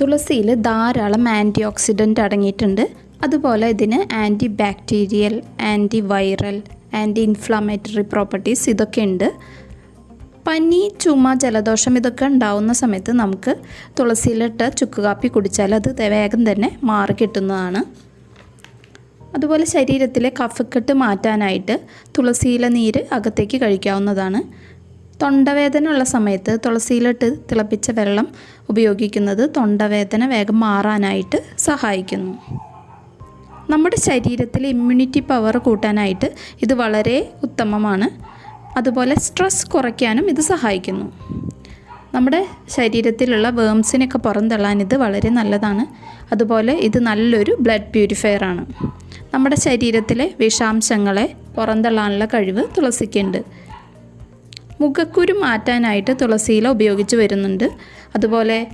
തുളസിയിൽ ധാരാളം anti oxidant അടങ്ങിയിട്ടുണ്ട്. അതുപോലെ ഇതിന് anti bacterial anti viral anti inflammatory properties ഇതൊക്കെ ഉണ്ട്. പനി ചുമ ജലദോഷം ഇതൊക്കെ ഉണ്ടാവുന്ന സമയത്ത് നമുക്ക് തുളസിയിലിട്ട് ചുക്ക് കാപ്പി കുടിച്ചാൽ അത് വേഗം തന്നെ മാറി കിട്ടുന്നതാണ്. അതുപോലെ ശരീരത്തിലെ കഫക്കെട്ട് മാറ്റാനായിട്ട് തുളസിയില നീര് അകത്തേക്ക് കഴിക്കാവുന്നതാണ്. തൊണ്ടവേദന ഉള്ള സമയത്ത് തുളസിയിലിട്ട് തിളപ്പിച്ച വെള്ളം ഉപയോഗിക്കുന്നത് തൊണ്ടവേദന വേഗം മാറാനായിട്ട് സഹായിക്കുന്നു. നമ്മുടെ ശരീരത്തിലെ ഇമ്മ്യൂണിറ്റി പവർ കൂട്ടാനായിട്ട് ഇത് വളരെ ഉത്തമമാണ്. അതുപോലെ സ്ട്രെസ് കുറയ്ക്കാനും ഇത് സഹായിക്കുന്നു. നമ്മുടെ ശരീരത്തിലുള്ള വേംസിനൊക്കെ പുറന്തള്ളാൻ ഇത് വളരെ നല്ലതാണ്. അതുപോലെ ഇത് നല്ലൊരു ബ്ലഡ് പ്യൂരിഫയർ ആണ്. നമ്മുടെ ശരീരത്തിലെ വിഷാംശങ്ങളെ പുറന്തള്ളാനുള്ള കഴിവ് തുളസിക്കുണ്ട് മുഖക്കുരു മാറ്റാനായിട്ട് തുളസിയില ഉപയോഗിച്ച് വരുന്നുണ്ട്. അതുപോലെ